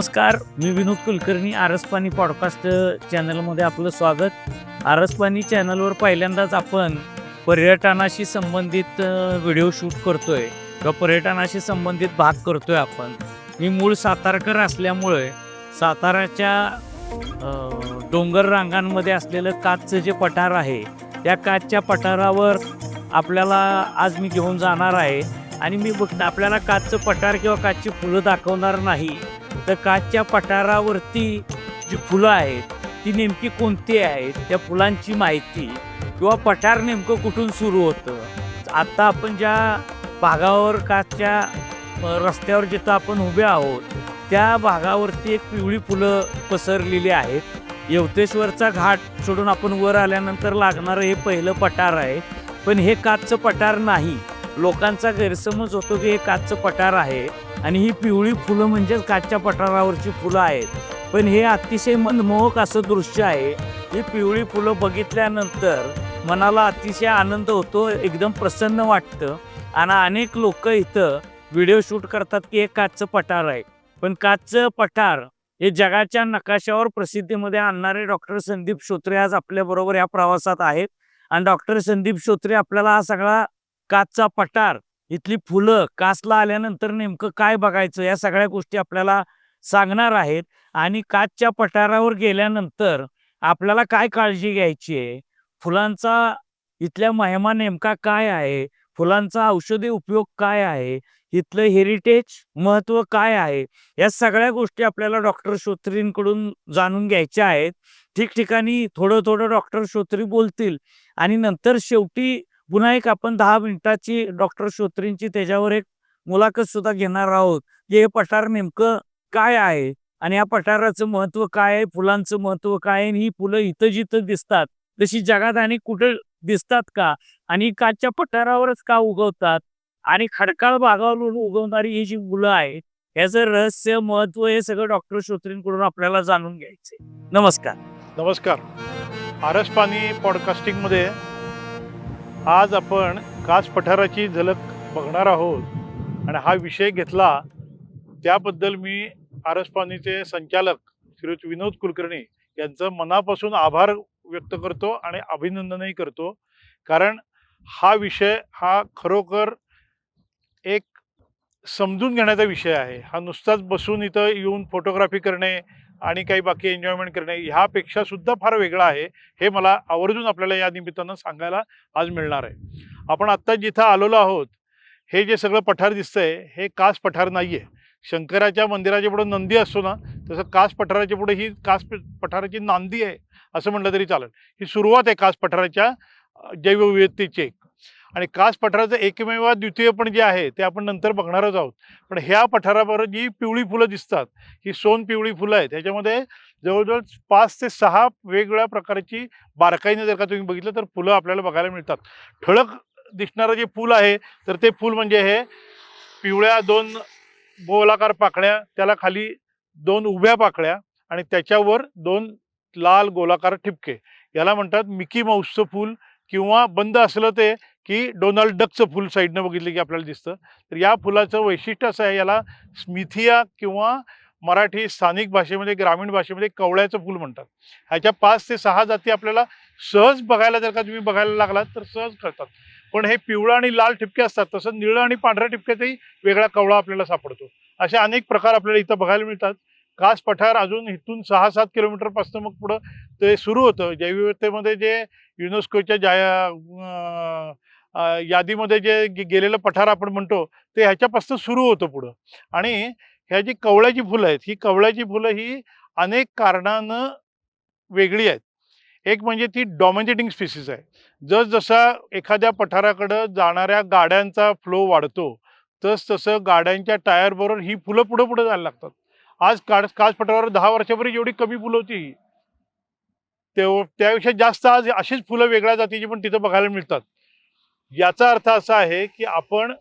नमस्कार मी विनोद कुलकर्णी आरसपाणी पॉडकास्ट चॅनलमध्ये आपलं स्वागत. आरसपाणी चॅनलवर पहिल्यांदाच आपण पर्यटनाशी संबंधित व्हिडिओ शूट करतोय. किंवा पर्यटनाशी संबंधित भाग करतोय आपण. मी मूळ सातारकर असल्यामुळे साताराच्या डोंगर रांगांमध्ये असलेलं काचचं जे पठार आहे त्या काचच्या पठारावर आपल्याला आज मी घेऊन जाणार आहे. आणि मी बघ आपल्याला काचचं पठार किंवा काचची फुलं दाखवणार नाही. तर काचच्या पठारावरती जी फुलं आहेत ती नेमकी कोणती आहेत त्या फुलांची माहिती किंवा पठार नेमकं कुठून सुरू होतं? आत्ता आपण ज्या भागावर काचच्या रस्त्यावर जिथं आपण उभे आहोत त्या भागावरती एक पिवळी फुलं पसरलेली आहेत. यवतेश्वरचा घाट सोडून आपण वर आल्यानंतर लागणारं हे पहिलं पठार आहे. पण हे काचचं पठार नाही. लोकांचा गैरसमज होतो की हे काचचं पठार आहे. आणि ही पिवळी फुलं म्हणजेच काचच्या पठारावरची फुलं आहेत. पण हे अतिशय मनमोहक असं दृश्य आहे. ही पिवळी फुलं बघितल्यानंतर मनाला अतिशय आनंद होतो एकदम प्रसन्न वाटतं. आणि अनेक लोक इथं व्हिडिओ शूट करतात की हे काचचं पठार आहे. पण काचचं पठार हे जगाच्या नकाशावर प्रसिद्धीमध्ये आणणारे डॉक्टर संदीप श्रोत्रे आज आपल्याबरोबर या प्रवासात आहेत. आणि डॉक्टर संदीप श्रोत्रे आपल्याला हा सगळा काचचा पठार इथली फुलं कासला आल्यानंतर नेमकं काय बघायचं? या सगळ्या गोष्टी आपल्याला सांगणार आहेत. आणि काचच्या पठारावर गेल्यानंतर आपल्याला काय काळजी घ्यायची आहे? फुलांचा इथल्या महिमा नेमका काय आहे? फुलांचा औषधी उपयोग काय आहे? इथलं हेरिटेज महत्त्व काय आहे? या सगळ्या गोष्टी आपल्याला डॉक्टर श्रोत्रींकडून जाणून घ्यायच्या आहेत. ठिकठिकाणी थोडं थोडं डॉक्टर श्रोत्री बोलतील. आणि नंतर शेवटी पुन्हा एक आपण दहा मिनिटाची डॉक्टर श्रोत्रींची त्याच्यावर एक मुलाखत सुद्धा घेणार आहोत. की हे पठार नेमकं काय आहे? आणि या पठाराचं महत्त्व काय आहे? फुलांचं महत्त्व काय आहे? ही फुलं इथं जिथं दिसतात तशी जगात आणि कुठं दिसतात का? आणि काचच्या पठारावरच का उगवतात? आणि खडकाळ भागावरून उगवणारी ही जी मुलं आहेत याचं रहस्य महत्त्व हे सगळं डॉक्टर श्रोत्रींकडून आपल्याला जाणून घ्यायचंय. नमस्कार. नमस्कार. आरस पाणी पॉडकास्टिंगमध्ये आज आपण काच पठाराची झलक बघणार आहोत. आणि हा विषय घेतला त्याबद्दल मी आरसपाणीचे संचालक श्रीयुत विनोद कुलकर्णी यांचं मनापासून आभार व्यक्त करतो आणि अभिनंदनही करतो. कारण हा विषय हा खरोखर एक समजून घेण्याचा विषय आहे. हा नुसताच बसून इथं येऊन फोटोग्राफी करणे आणि काही बाकी एन्जॉयमेंट करणे ह्यापेक्षा सुद्धा फार वेगळं आहे. हे मला आवर्जून आपल्याला या निमित्तानं सांगायला आज मिळणार आहे. आपण आत्ता जिथं आलेलो आहोत हे जे सगळं पठार दिसतंय हे कास पठार नाही आहे शंकराच्या मंदिराच्या पुढं नंदी असतो ना तसं कास पठाराच्या पुढे ही कास पठाराची नांदी आहे असं म्हटलं तरी चालेल. ही सुरुवात आहे कास पठाराच्या जैवविविधतेची एक आणि कास पठाराचं एकमेव द्वितीय पण जे आहे ते आपण नंतर बघणारच आहोत. पण ह्या पठारावर जी पिवळी फुलं दिसतात ही सोन पिवळी फुलं आहेत त्याच्यामध्ये जवळजवळ पाच ते सहा वेगवेगळ्या प्रकारची बारकाईने जर का तुम्ही बघितलं तर फुलं आपल्याला बघायला मिळतात. ठळक दिसणारं जे फूल आहे तर ते फूल म्हणजे हे पिवळ्या दोन गोलाकार पाकळ्या त्याला खाली दोन उभ्या पाकळ्या आणि त्याच्यावर दोन लाल गोलाकार ठिपके. याला म्हणतात मिकी माऊसचं फूल किंवा बंद असलं ते की डोनाल्ड डकचं फूल साईडनं बघितलं की आपल्याला दिसतं. तर या फुलाचं वैशिष्ट्य असं आहे याला स्मिथिया किंवा मराठी स्थानिक भाषेमध्ये ग्रामीण भाषेमध्ये कवळ्याचं फूल म्हणतात. ह्याच्या पाच ते सहा जाती आपल्याला सहज बघायला जर का तुम्ही बघायला लागलात तर सहज कळतात. पण हे पिवळं आणि लाल ठिपके असतात तसं निळं आणि पांढऱ्या ठिपक्यातही वेगळा कवळा आपल्याला सापडतो. असे अनेक प्रकार आपल्याला इथं बघायला मिळतात. कास पठार अजून इथून सहा सात किलोमीटरपासून मग पुढं ते सुरू होतं. जैवविविधतेमध्ये जे युनेस्कोच्या जाया यादीमध्ये जे गेलेलं पठार आपण म्हणतो ते ह्याच्यापासून सुरू होतं पुढं. आणि ह्या जी कवळ्याची फुलं आहेत ही कवळ्याची फुलं ही अनेक कारणानं वेगळी आहेत. एक म्हणजे ती डॉमिनेटिंग स्पीसीज आहे. जसजसा एखाद्या पठाराकडं जाणाऱ्या गाड्यांचा फ्लो वाढतो तस तसं गाड्यांच्या टायरबरोबर ही फुलं पुढं पुढं जायला लागतात. आज काळ काच पठारावर दहा वर्षापूर्वी जेवढी कमी फुलं होती तेव्हा त्यापेक्षा जास्त आज अशीच फुलं वेगळ्या जातीची पण तिथं बघायला मिळतात. याचा अर्थ असा आहे की आपण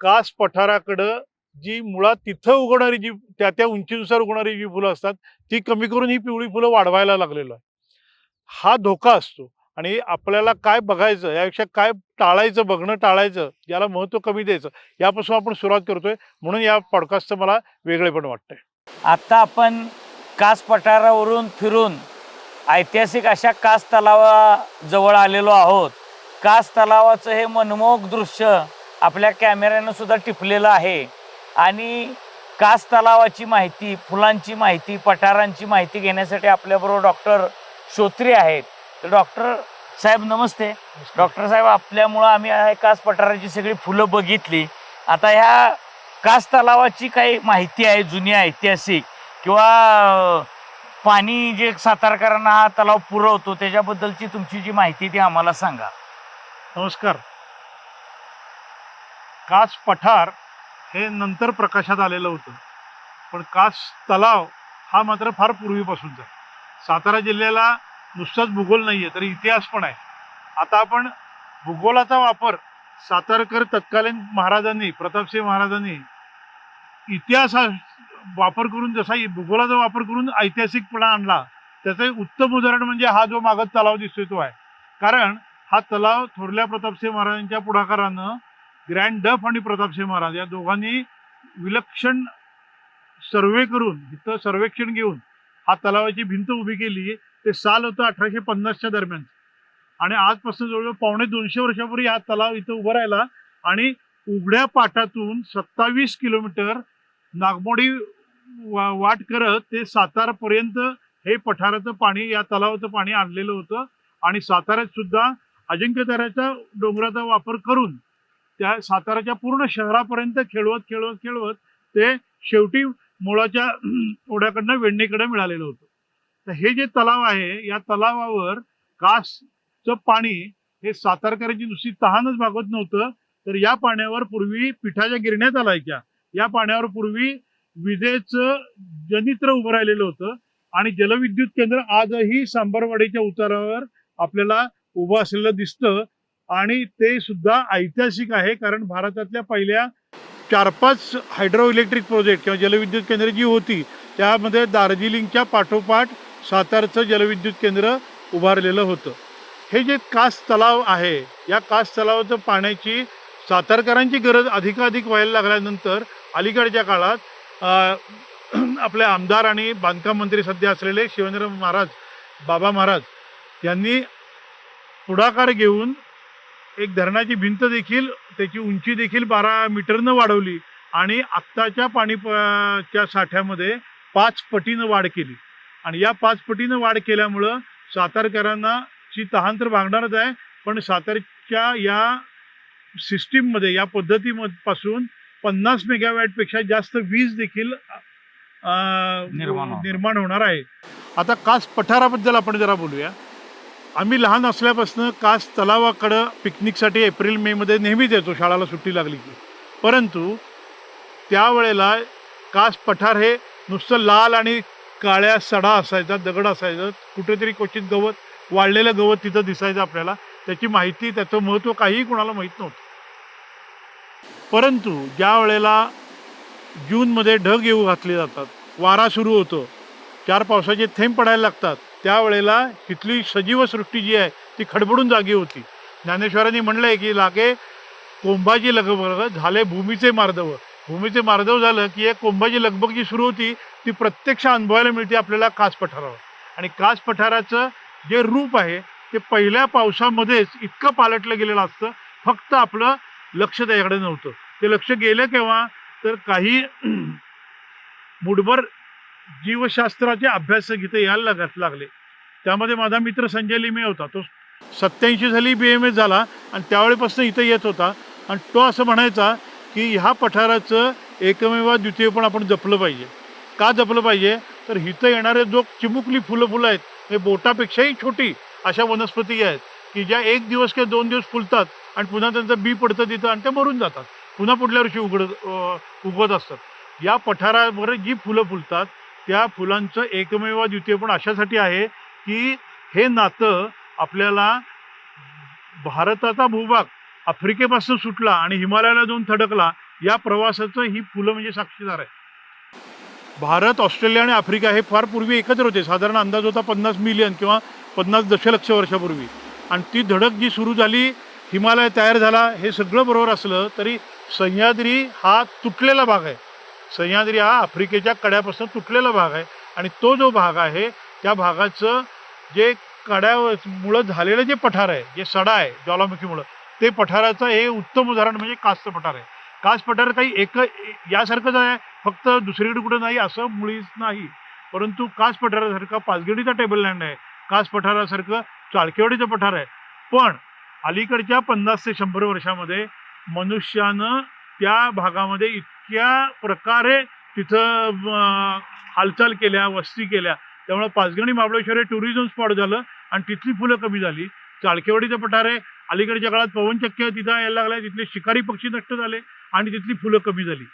कास पठाराकडं जी मुळात तिथं उगवणारी जी त्या त्या उंचीनुसार उगवणारी जी फुलं असतात ती कमी करून ही पिवळी फुलं वाढवायला लागलेलो आहे. हा धोका असतो. आणि आपल्याला काय बघायचं यापेक्षा काय टाळायचं बघणं टाळायचं याला महत्त्व कमी द्यायचं यापासून आपण सुरुवात करतोय. म्हणून या पॉडकास्टचं मला वेगळेपण वाटतंय. आता आपण कास पठारावरून फिरून ऐतिहासिक अशा कास तलावाजवळ आलेलो आहोत. कास तलावाचं हे मनमोहक दृश्य आपल्या कॅमेऱ्यानं सुद्धा टिपलेलं आहे. आणि कास तलावाची माहिती फुलांची माहिती पठारांची माहिती घेण्यासाठी आपल्याबरोबर डॉक्टर श्रोत्री आहेत. तर डॉक्टर साहेब नमस्ते. डॉक्टर साहेब आपल्यामुळं आम्ही कास पठाराची सगळी फुलं बघितली. आता ह्या कास तलावाची काही माहिती आहे जुनी ऐतिहासिक किंवा पाणी जे सातारकरांना हा तलाव पुरवतो त्याच्याबद्दलची तुमची जी माहिती ती आम्हाला सांगा. नमस्कार. कास पठार हे नंतर प्रकाशात आलेलं होतं. पण कास तलाव हा मात्र फार पूर्वीपासूनचा. सातारा जिल्ह्याला नुसताच भूगोल नाही आहे तर इतिहास पण आहे. आता आपण भूगोलाचा वापर सातारकर तत्कालीन महाराजांनी प्रतापसिंह महाराजांनी इतिहास वापर करून जसा भूगोलाचा वापर करून ऐतिहासिकपणा आणला त्याचं एक उत्तम उदाहरण म्हणजे हा जो मागत तलाव दिसतोय तो आहे. कारण हा तलाव थोरल्या प्रतापसिंह महाराजांच्या पुढाकारानं ग्रँड डफ आणि प्रतापसिंह महाराज या दोघांनी विलक्षण सर्वे करून इथं सर्वेक्षण घेऊन हा तलावाची भिंत उभी केली. ते साल होतं अठराशे पन्नासच्या दरम्यान. आणि आजपासून जवळजवळ पावणे दोनशे वर्षापूर्वी हा तलाव इथं उभा राहिला आणि उघड्या पाटातून सत्तावीस किलोमीटर नागमोडी वा वाट करत ते सातारापर्यंत हे पठाराचं पाणी या तलावाचं पाणी आणलेलं होतं. आणि साताऱ्यात सुद्धा अजिंक्यताऱ्याच्या डोंगराचा वापर करून त्या साताऱ्याच्या पूर्ण शहरापर्यंत खेळवत खेळवत खेळवत ते शेवटी मुळाच्या ओढ्याकडनं वेण्णीकडे मिळालेलं होतं. तर हे जे तलाव आहे या तलावावर कासचं पाणी हे सातारकरांची नुसती तहानच भागवत नव्हतं तर या पाण्यावर पूर्वी पिठाच्या गिरण्या चालायच्या. या पाण्यावर पूर्वी विजेचं जनित्र उभं राहिलेलं होतं आणि जलविद्युत केंद्र आजही सांबरवाडीच्या उतारावर आपल्याला उभं असलेलं दिसतं. आणि ते सुद्धा ऐतिहासिक आहे कारण भारतातल्या पहिल्या चार पाच हायड्रो इलेक्ट्रिक प्रोजेक्ट किंवा जलविद्युत केंद्र जी होती त्यामध्ये दार्जिलिंगच्या पाठोपाठ सातारचं जलविद्युत केंद्र उभारलेलं होतं. हे जे कास तलाव आहे या कास तलावाचं पाण्याची सातारकरांची गरज अधिकाधिक व्हायला लागल्यानंतर अलीकडच्या काळात आपले आमदार आणि बांधकाम मंत्री सध्या असलेले शिवेंद्र महाराज बाबा महाराज यांनी पुढाकार घेऊन एक धरणाची भिंत देखील त्याची उंची देखील बारा मीटरनं वाढवली आणि आत्ताच्या पाणी च्या साठ्यामध्ये पाच पटीनं वाढ केली. आणि या पाच पटीनं वाढ केल्यामुळं सातारकरांना ची तहान तर भागणारच आहे. पण सातारच्या या सिस्टीममध्ये या पद्धतीपासून पन्नास मेगावॅटपेक्षा जास्त वीज देखील. निर्माण होणार आहे. आता कास पठाराबद्दल आपण जरा बोलूया. आम्ही लहान असल्यापासून कास तलावाकडं पिकनिकसाठी एप्रिल मेमध्ये नेहमीच येतो शाळाला सुट्टी लागली की. परंतु त्यावेळेला कास पठार हे नुसतं लाल आणि काळ्या सडा असायचा दगड असायचं कुठेतरी क्वचित गवत वाळलेलं गवत तिथं दिसायचं आपल्याला. त्याची माहिती त्याचं महत्त्व काहीही कोणाला माहीत नव्हतं. परंतु ज्या वेळेला जूनमध्ये ढग येऊ घातले जातात वारा सुरू होतो चार पावसाचे थेंब पडायला लागतात त्यावेळेला तिथली सजीव सृष्टी जी आहे ती खडबडून जागी होती. ज्ञानेश्वरांनी म्हणलंय की लागे कोंभाजी लगबग झाले भूमीचे मार्दव. भूमीचे मार्दव झालं की एक कोंभाजी लगबग जी सुरू होती ती प्रत्यक्ष अनुभवायला मिळते आपल्याला कास पठारावर. आणि कास पठाराचं जे रूप आहे ते पहिल्या पावसामध्येच इतकं पालटलं गेलेलं असतं फक्त आपलं लक्ष त्याच्याकडे नव्हतं. ते लक्ष गेलं केव्हा? तर काही मुठभर जीवशास्त्राचे अभ्यासक इथे यायला लागत लागले. त्यामध्ये माझा मित्र संजय लिमे होता. तो सत्याऐंशी साली बी एम एस झाला आणि त्यावेळेपासून इथं येत होता. आणि तो असं म्हणायचा की ह्या पठाराचं एकमेव द्वितीय पण आपण जपलं पाहिजे. का जपलं पाहिजे? तर इथं येणारे जो चिमुकली फुलं फुलं आहेत हे बोटापेक्षाही छोटी अशा वनस्पती आहेत की ज्या एक दिवस किंवा दोन दिवस फुलतात आणि पुन्हा त्यांचं बी पडतं तिथं आणि ते मरून जातात. पुन्हा पुढल्या वर्षी उघडत उगवत असतात. या पठारावर जी फुलं फुलतात त्या फुलांचं एकमेव द्वितीय पण अशासाठी आहे की हे नातं आपल्याला भारताचा भूभाग आफ्रिकेपासून सुटला आणि हिमालयाला जाऊन थडकला या प्रवासाचं ही फुलं म्हणजे साक्षीदार आहे. भारत ऑस्ट्रेलिया आणि आफ्रिका हे फार पूर्वी एकत्र होते. साधारण अंदाज होता पन्नास मिलियन किंवा पन्नास दशलक्ष वर्षापूर्वी. आणि ती धडक जी सुरू झाली हिमालय तयार झाला हे सगळं बरोबर असलं तरी सह्याद्री हा तुटलेला भाग आहे. सह्याद्री हा आफ्रिकेच्या कड्यापासून तुटलेला भाग आहे. आणि तो जो भाग आहे त्या भागाचं जे कड्यामुळं झालेलं जे पठार आहे जे सडा आहे ज्वालामुखीमुळं ते पठाराचं हे उत्तम उदाहरण म्हणजे कास्त पठार आहे. कास पठार काही एक यासारखंच आहे. फक्त दुसरीकडे कुठं नाही असं मुळीच नाही. परंतु कास पठारासारखं पाचगडीचा टेबल लँड आहे. कास पठारासारखं चाळकेवाडीचं पठार आहे. पण अलीकडच्या पन्नास ते शंभर वर्षामध्ये मनुष्यानं त्या भागामध्ये इतक्या प्रकारे तिथं हालचाल केल्या वस्ती केल्या. त्यामुळे पाचगणी महाबळेश्वर हे टुरिझम स्पॉट झालं आणि तिथली फुलं कमी झाली. चाळकेवाडीचं पठार आहे अलीकडच्या काळात पवनचक्क्या तिथं यायला लागल्या तिथले शिकारी पक्षी नष्ट झाले आणि तिथली फुलं कमी झाली.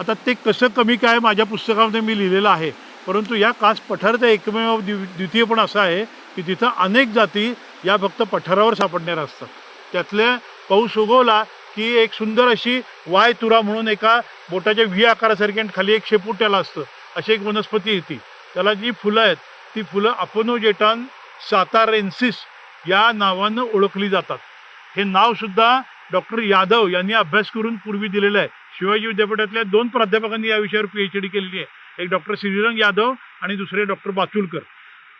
आता ते कसं कमी काय माझ्या पुस्तकामध्ये मी लिहिलेलं आहे. परंतु या कास पठारचं एकमेव द्वि- द्वितीय पण असं आहे की तिथं अनेक जाती या फक्त पठारावर सापडणाऱ्या असतात. त्यातल्या पाऊस उगवला की एक सुंदर अशी वाय तुरा म्हणून एका बोटाच्या व्ही आकारासारखी आणि खाली एक शेपूट त्याला असतं. अशी एक वनस्पती येते त्याला जी फुलं आहेत ती फुलं अपोनोजेटान सातारेन्सिस या नावानं ओळखली जातात. हे नावसुद्धा डॉक्टर यादव यांनी अभ्यास करून पूर्वी दिलेलं आहे. शिवाजी विद्यापीठातल्या दोन प्राध्यापकांनी या विषयावर पी एच डी केलेली आहे. एक डॉक्टर श्रीरंग यादव आणि दुसरे डॉक्टर बाचुलकर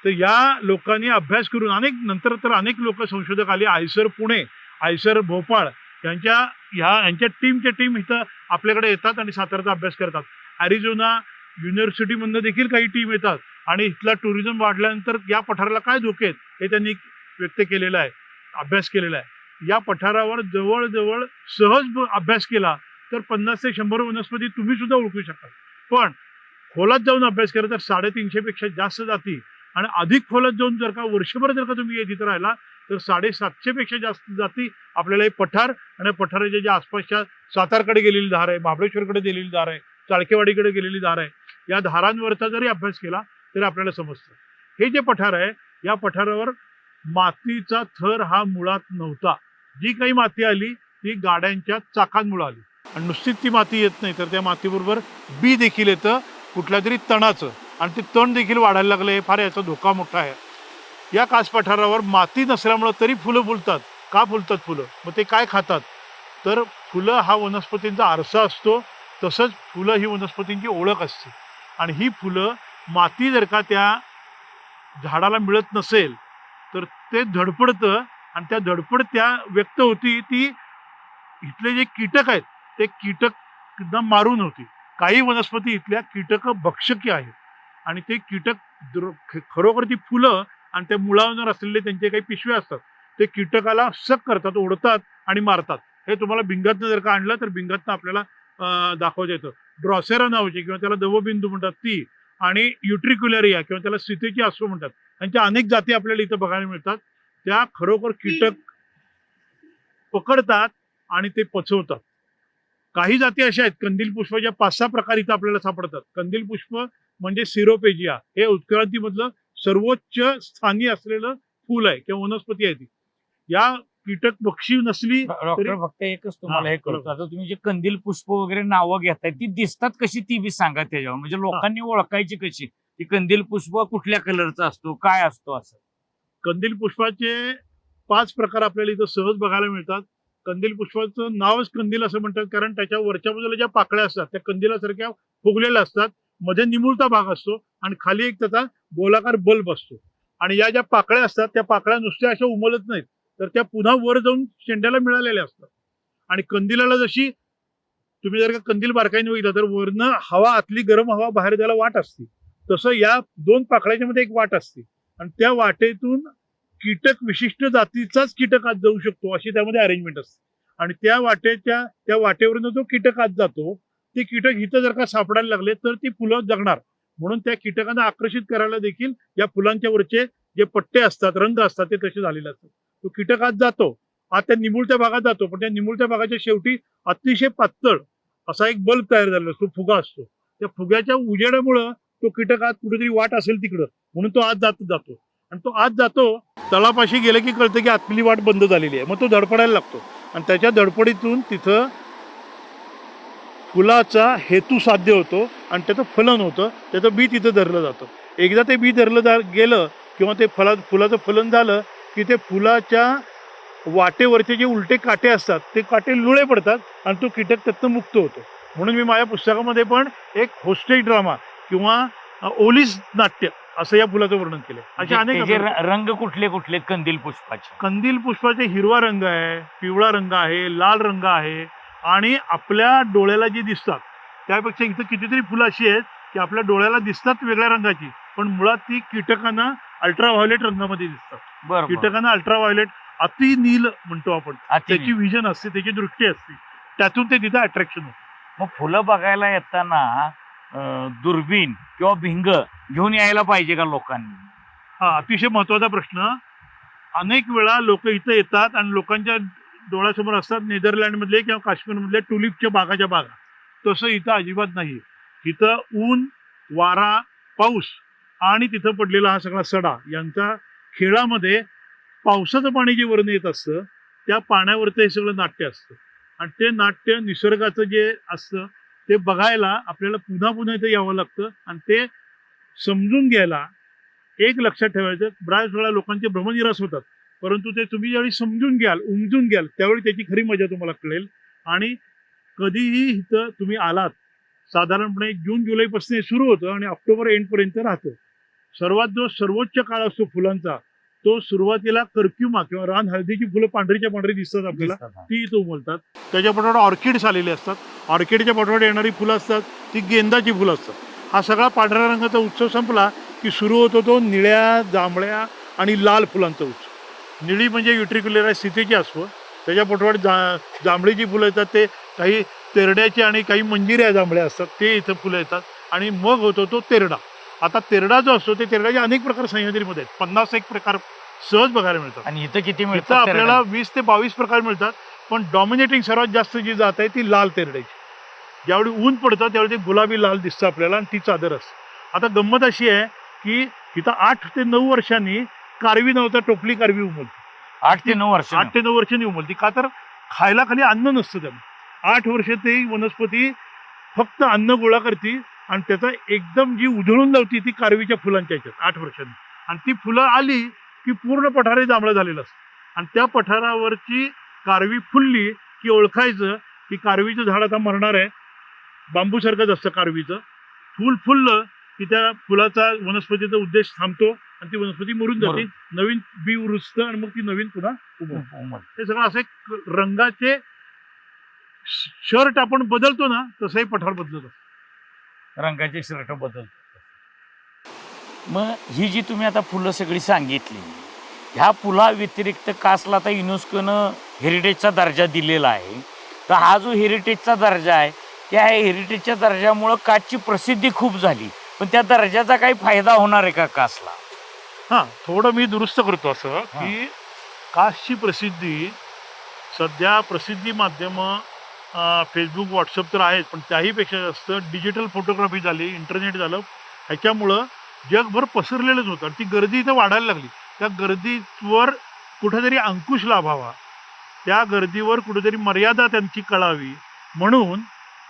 तर या लोकांनी अभ्यास करून अनेक नंतर तर अनेक लोक संशोधक आले. आयसर पुणे आयसर भोपाळ यांच्या ह्या यांच्या टीमच्या टीम इथं आपल्याकडे येतात आणि साताराचा अभ्यास करतात. ॲरिझोना युनिव्हर्सिटीमधनं देखील काही टीम येतात. आणि इथला टुरिझम वाढल्यानंतर या पठाराला काय धोके आहेत हे त्यांनी व्यक्त केलेलं आहे अभ्यास केलेला आहे. या पठारावर जवळजवळ सहज अभ्यास केला तर पन्नास ते शंभर वनस्पती तुम्ही सुद्धा ओळखू शकाल पण खोलात जाऊन अभ्यास केला तर साडेतीनशेपेक्षा जास्त जाती आणि अधिक खोलात जाऊन जर का वर्षभर जर का तुम्ही तिथं राहिला तर साडेसातशे पेक्षा जास्त जाती आपल्याला हे पठार आणि पठाराच्या ज्या आसपासच्या सातारकडे गेलेली धार आहे महाबळेश्वरकडे गेलेली धार आहे चाळकेवाडीकडे गेलेली धार आहे या धारांवरचा जरी अभ्यास केला तरी आपल्याला समजतं. हे जे पठार आहे या पठारावर मातीचा थर हा मुळात नव्हता. जी काही माती आली ती गाड्यांच्या चाकांमुळे आली. आणि नुसतीच ती माती येत नाही तर त्या मातीबरोबर बी देखील येतं. कुठल्या तरी तणाचं. आणि ते तण देखील वाढायला लागलं. हे फार याचा धोका मोठा आहे. या कास पठारावर माती नसल्यामुळं तरी फुलं फुलतात. का फुलतात फुलं? मग ते काय खातात? तर फुलं हा वनस्पतींचा आरसा असतो. तसंच फुलं ही वनस्पतींची ओळख असते. आणि ही फुलं माती जर का त्या झाडाला मिळत नसेल तर ते धडपडतं आणि त्या धडपड त्या व्यक्त होती ती इथले जे कीटक आहेत ते कीटक मारून होती. काही वनस्पती इथल्या कीटक भक्षकी आहेत. आणि ते कीटक खरोखर ती फुलं आणि त्या मुळावर असलेले त्यांचे काही पिशवे असतात. ते कीटकाला सक करतात ओढतात आणि मारतात. हे तुम्हाला भिंगातनं जर का आणलं तर भिंगातनं आपल्याला दाखवता येतं. ड्रॉसेरा नावाची किंवा त्याला दवबिंदू म्हणतात ती आणि युट्रिक्युलरिया किंवा त्याला स्थितीची अस्व म्हणतात. त्यांच्या अनेक जाती आपल्याला इथं बघायला मिळतात. त्या खरोखर कीटक पकडतात आणि ते पचवतात. काही जाती अशा आहेत कंदील पुष्पाच्या पाच सहा प्रकार इथं आपल्याला सापडतात. कंदील पुष्प म्हणजे सिरोपेजिया. हे उत्क्रांतीमधलं सर्वोच्च स्थानी असलेलं फूल आहे किंवा वनस्पती आहे ती. या कीटक पक्षी नसली डॉक्टर तरी- फक्त एकच तुम्हाला हा, कळतो बरोबर. आता तुम्ही जे कंदील पुष्प वगैरे नावं घेताय ती दिसतात कशी ती बी सांगा त्याच्यावर. म्हणजे लोकांनी ओळखायची कशी? की कंदील पुष्प कुठल्या कलरचा असतो काय असतो असं. कंदील पुष्पाचे पाच प्रकार आपल्याला इथं सहज बघायला मिळतात. कंदील पुष्पाचं नावच कंदील असं म्हणतात कारण त्याच्या वरच्या बाजूला ज्या पाकळ्या असतात त्या कंदिलासारख्या फुगलेल्या असतात. मध्ये निमुळता भाग असतो आणि खाली एक त्याचा गोलाकार बल्ब असतो. आणि या ज्या पाकळ्या असतात त्या पाकळ्या नुसत्या अशा उमलत नाहीत. तर त्या पुन्हा वर जाऊन शेंड्याला मिळालेल्या असतात. आणि कंदिलाला जशी तुम्ही जर का कंदील बारकाईने बघितलं तर वरनं हवा आतली गरम हवा बाहेर द्यायला वाट असते. तसं या दोन पाकळ्याच्या मध्ये एक वाट असते. आणि त्या वाटेतून कीटक विशिष्ट जातीचाच कीटक आत जाऊ शकतो अशी त्यामध्ये अरेंजमेंट असते. आणि त्या वाटेच्या त्या वाटेवरून जो कीटक आत जातो ते कीटक इथं जर का सापडायला लागले तर ती फुलं जगणार. म्हणून त्या कीटकांना आकर्षित करायला देखील या फुलांच्या वरचे जे पट्टे असतात रंग असतात ते तसे झालेले असतात. तो कीटक आत जातो आत त्या निमुळत्या भागात जातो पण त्या निमुळत्या भागाच्या शेवटी अतिशय पातळ असा एक बल्ब तयार झालेला असतो फुगा असतो. त्या फुग्याच्या उजेडामुळं तो कीटक आत कुठेतरी वाट असेल तिकडं म्हणून तो आत जात जातो. आणि तो आत जातो तळापाशी गेलं की कळतं की आतली वाट बंद झालेली आहे. मग तो धडपडायला लागतो. आणि त्याच्या धडपडीतून तिथं फुलाचा हेतू साध्य होतो आणि त्याचं फलन होतं. त्याचं बी तिथं धरलं जातं. एकदा ते बी धरलं जा गेलं किंवा ते फला फुलाचं फलन झालं की ते फुलाच्या वाटेवरचे जे उलटे काटे असतात ते काटे लुळे पडतात आणि तो कीटक त्यातनं मुक्त होतो. म्हणून मी माझ्या पुस्तकामध्ये पण एक होस्टेज ड्रामा किंवा ओलीस नाट्य असं या फुलाचं वर्णन केलं असे अनेक त्याचे आपल्याला- र- रंग कुठले कुठले? कंदील पुष्पाचे. कंदील पुष्पाचे हिरवा रंग आहे पिवळा रंग आहे लाल रंग आहे आणि आपल्या डोळ्याला जी दिसतात त्यापेक्षा इथं कितीतरी फुलं अशी आहेत की आपल्या डोळ्याला दिसतात वेगळ्या रंगाची पण मुळात ती कीटकांना अल्ट्राव्हायोलेट रंगामध्ये दिसतात. बरं बरं. कीटकांना अल्ट्राव्हायोलेट अति नील म्हणतो आपण. अति त्याची व्हिजन असते त्याची दृष्टी असते. त्यातून ते तिथं अट्रॅक्शन होतं. मग फुलं बघायला येताना दुर्बीण किंवा भिंग घेऊन यायला पाहिजे का लोकांनी? हा अतिशय महत्त्वाचा प्रश्न. अनेक वेळा लोक इथं येतात आणि लोकांच्या डोळ्यासमोर असतात नेदरलँडमधले किंवा काश्मीरमधले टुलिपच्या बागाच्या बागा. तसं इथं अजिबात नाही. इथं ऊन वारा पाऊस आणि तिथं पडलेला हा सगळा सडा यांचा खेळामध्ये पावसाचं पाणी जे वरून येत असतं त्या पाण्यावरचं हे सगळं नाट्य असतं. आणि ते नाट्य निसर्गाचं जे असतं ते बघायला आपल्याला पुन्हा पुन्हा इथं यावं लागतं. आणि ते समजून घ्यायला एक लक्षात ठेवायचं बऱ्याच वेळा लोकांचे भ्रमनिरास होतात. परंतु ते तुम्ही ज्यावेळी समजून घ्याल उमजून घ्याल त्यावेळी त्याची खरी मजा तुम्हाला कळेल. आणि कधीही इथं तुम्ही आलात साधारणपणे जून जुलैपासून सुरू होतं आणि ऑक्टोबर एंडपर्यंत राहतं. सर्वात जो सर्वोच्च काळ असतो फुलांचा तो सुरुवातीला कर्क्युमा किंवा रान हळदीची फुलं पांढरीच्या पांढरी दिसतात आपल्याला ती इथं उमलतात. त्याच्या पाठोपाठ ऑर्किड्स आलेले असतात. ऑर्किडच्या पाठोपाठ येणारी फुलं असतात ती गेंदाची फुलं असतात. हा सगळा पांढऱ्या रंगाचा उत्सव संपला की सुरू होतो तो निळ्या जांभळ्या आणि लाल फुलांचा उत्सव. निळी म्हणजे युट्रिक्युलर स्थितीची असतो त्याच्या पाठोपाठ जा जांभळीची फुलं येतात ते काही तेरड्याची आणि काही मंजिऱ्या जांभळ्या असतात ते इथं फुलं येतात. आणि मग होतो तो तेरडा. आता तेरडा जो असतो ते तेरड्याचे अनेक प्रकार सह्याद्रीमध्ये आहेत. पन्नास एक प्रकार सहज बघायला मिळतात. आणि इथं किती इथं मिळतं आपल्याला वीस ते बावीस प्रकार मिळतात पण डॉमिनेटिंग सर्वात जास्त जी जात आहे ती लाल तेरड्याची. ज्यावेळी ऊन पडतं त्यावेळी ते गुलाबी लाल दिसतं आपल्याला आणि ती चादर असते. आता गंमत अशी आहे की इथं आठ ते नऊ वर्षांनी कारवी नव्हता टोपली कारवी उमलते. आठ ते नऊ वर्ष. आठ ते नऊ वर्षांनी उमलती. का तर खायला खाली अन्न नसतं त्यांना आठ वर्ष ते वनस्पती फक्त अन्न गोळा करते आणि त्याचा एकदम जी उधळून लावती ती कारवीच्या फुलांच्या ह्याच्यात आठ वर्षांनी. आणि ती फुलं आली की पूर्ण पठारे जांभळं झालेलं असतं. आणि त्या पठारावरची कारवी फुलली की ओळखायचं की कारवीचं झाड आता मरणार आहे. बांबूसारखंच असतं कारवीचं. फुल फुललं की त्या फुलाचा वनस्पतीचा उद्देश थांबतो आणि ती वनस्पती मरून जाते. नवीन बी रुजतं आणि मग ती नवीन पुन्हा उगवते. हे सगळं असे रंगाचे शर्ट आपण बदलतो ना तसंही पठार बदलत असतं. रंगाचे शर्ट बदल. मग ही जी तुम्ही आता फुलं सगळी सांगितली ह्या फुला व्यतिरिक्त कासला आता युनेस्कोनं हेरिटेजचा दर्जा दिलेला आहे. तर हा जो हेरिटेजचा दर्जा आहे त्या हेरिटेजच्या दर्जामुळं कासची प्रसिद्धी खूप झाली. पण त्या दर्जाचा काही फायदा होणार आहे का कासला? हा थोडं मी दुरुस्त करतो असं की कासची प्रसिद्धी सध्या प्रसिद्धी माध्यमं फेसबुक व्हॉट्सअप तर आहेत पण त्याहीपेक्षा जास्त डिजिटल फोटोग्राफी झाली इंटरनेट झालं. ह्याच्यामुळं जगभर पसरलेलंच होतं. आणि ती गर्दी इथं वाढायला लागली. त्या गर्दीवर कुठेतरी अंकुश लाभावा. त्या गर्दीवर कुठेतरी मर्यादा त्यांची कळावी. म्हणून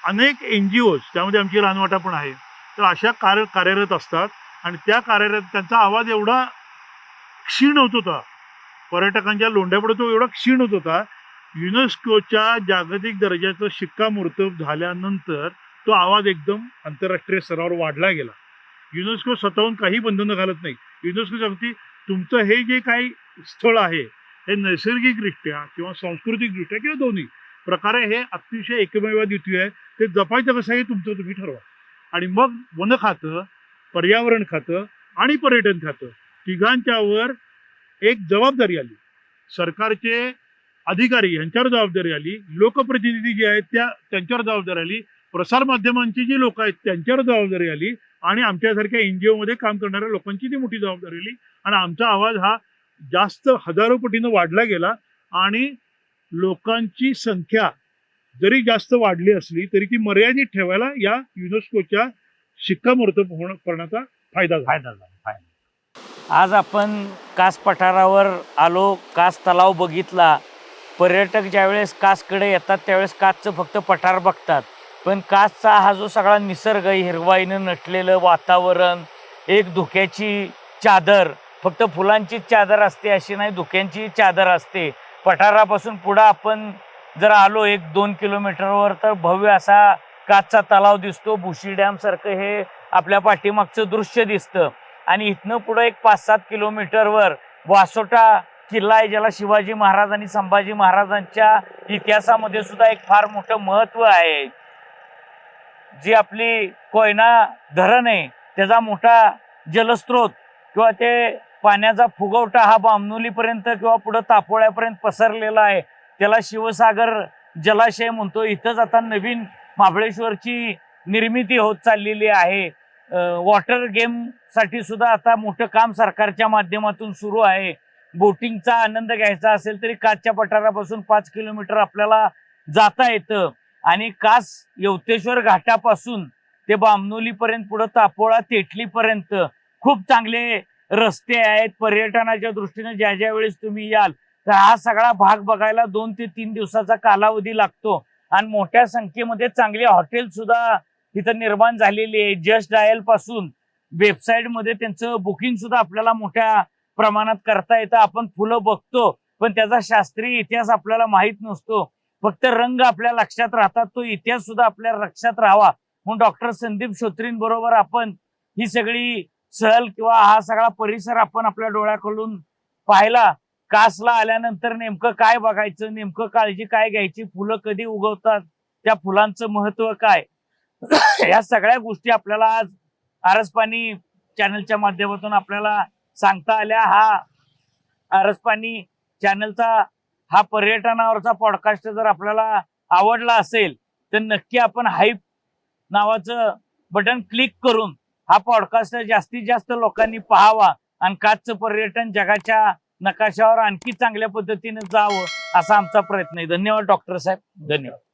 अनेक एन जी ओज त्यामध्ये आमची रानवाटा पण आहे तर अशा कार्य कार्यरत असतात. आणि त्या कार्यरत त्यांचा आवाज एवढा क्षीण होत होता. पर्यटकांच्या लोंढ्यापुढे तो एवढा क्षीण होत होता युनेस्कोच्या जागतिक दर्जाचं शिक्कामोर्तब झाल्यानंतर तो आवाज एकदम आंतरराष्ट्रीय स्तरावर वाढला गेला. युनेस्को स्वतःहून काही बंधनं घालत नाही. युनेस्को सांगते तुमचं हे जे काही स्थळ आहे हे नैसर्गिकदृष्ट्या किंवा सांस्कृतिकदृष्ट्या किंवा दोन्ही प्रकारे हे अतिशय एकमेवाद्वितीय आहे ते जपायचं कसं आहे तुमचं तुम्ही ठरवा. आणि मग वन खातं पर्यावरण खातं आणि पर्यटन खातं तिघांच्यावर एक जबाबदारी आली. सरकारचे अधिकारी यांच्यावर जबाबदारी आली. लोकप्रतिनिधी जे आहेत त्या त्यांच्यावर जबाबदारी आली. प्रसारमाध्यमांची जी लोक आहेत त्यांच्यावर जबाबदारी आली. आणि आमच्यासारख्या एन जी ओमध्ये काम करणाऱ्या लोकांची ती मोठी जबाबदारी आली. आणि आमचा आवाज हा जास्त हजारो पटीनं वाढला गेला. आणि लोकांची संख्या जरी जास्त वाढली असली तरी ती मर्यादित ठेवायला या युनेस्कोच्या शिक्कामोर्तब होणं करण्याचा फायदा झाला. फायदा झाला फायदा आज आपण कास पठारावर आलो कास तलाव बघितला. पर्यटक ज्यावेळेस कासकडे येतात त्यावेळेस कासचं फक्त पठार बघतात. पण कासचा हा जो सगळा निसर्ग हिरवाईनं नटलेलं वातावरण एक धुक्याची चादर फक्त फुलांचीच चादर असते अशी नाही धुक्यांची चादर असते. पठारापासून पुढं आपण जर आलो एक दोन किलोमीटरवर तर भव्य असा काचचा तलाव दिसतो. भुशी डॅमसारखं हे आपल्या पाठीमागचं दृश्य दिसतं. आणि इथनं पुढं एक पाच सात किलोमीटरवर वासोटा किल्ला आहे ज्याला शिवाजी महाराज आणि संभाजी महाराजांच्या इतिहासामध्ये सुद्धा एक फार मोठं महत्त्व आहे. जी आपली कोयना धरण आहे त्याचा मोठा जलस्रोत किंवा ते पाण्याचा फुगवटा हा बामनोलीपर्यंत किंवा पुढं तापोळ्यापर्यंत पसरलेला आहे. त्याला शिवसागर जलाशय म्हणतो. इथंच आता नवीन महाबळेश्वरची निर्मिती होत चाललेली आहे. वॉटर गेमसाठी सुद्धा आता मोठं काम सरकारच्या माध्यमातून सुरू आहे. बोटिंगचा आनंद घ्यायचा असेल तरी कासच्या पठारापासून पाच किलोमीटर आपल्याला जाता येतं. आणि कास यवतेश्वर घाटापासून ते बामनोलीपर्यंत पुढं तापोळा तेटलीपर्यंत खूप चांगले रस्ते आहेत. पर्यटनाच्या दृष्टीने ज्या ज्या वेळेस तुम्ही याल तर हा सगळा भाग बघायला दोन ते तीन दिवसाचा कालावधी लागतो. आणि मोठ्या संख्येमध्ये चांगली हॉटेल सुद्धा तिथं निर्माण झालेली आहे. जस्ट डायलपासून वेबसाईटमध्ये त्यांचं बुकिंग सुद्धा आपल्याला मोठ्या प्रमाणात करता येतं आपण फुलं बघतो पण त्याचा शास्त्रीय इतिहास आपल्याला माहीत नसतो. फक्त रंग आपल्या लक्षात राहतात तो इतिहास सुद्धा आपल्या लक्षात राहावा. म्हणून डॉक्टर संदीप श्रोत्रीं बरोबर आपण ही सगळी सहल किंवा हा सगळा परिसर आपण आपल्या डोळ्याकडून पाहिला. कासला आल्यानंतर नेमकं काय बघायचं नेमकं काळजी काय घ्यायची फुलं कधी उगवतात त्या फुलांचं महत्त्व काय? या सगळ्या गोष्टी आपल्याला आज आरसपाणी चॅनलच्या माध्यमातून आपल्याला सांगता आल्या हा आरसपाणी चॅनलचा हा पर्यटनावरचा पॉडकास्ट जर आपल्याला आवडला असेल तर नक्की आपण हाईप नावाचं बटन क्लिक करून हा पॉडकास्ट जास्तीत जास्त लोकांनी पाहावा आणि काचचं पर्यटन जगाच्या नकाशावर आणखी चांगल्या पद्धतीने जावं असा आमचा प्रयत्न आहे. धन्यवाद डॉक्टर साहेब. धन्यवाद.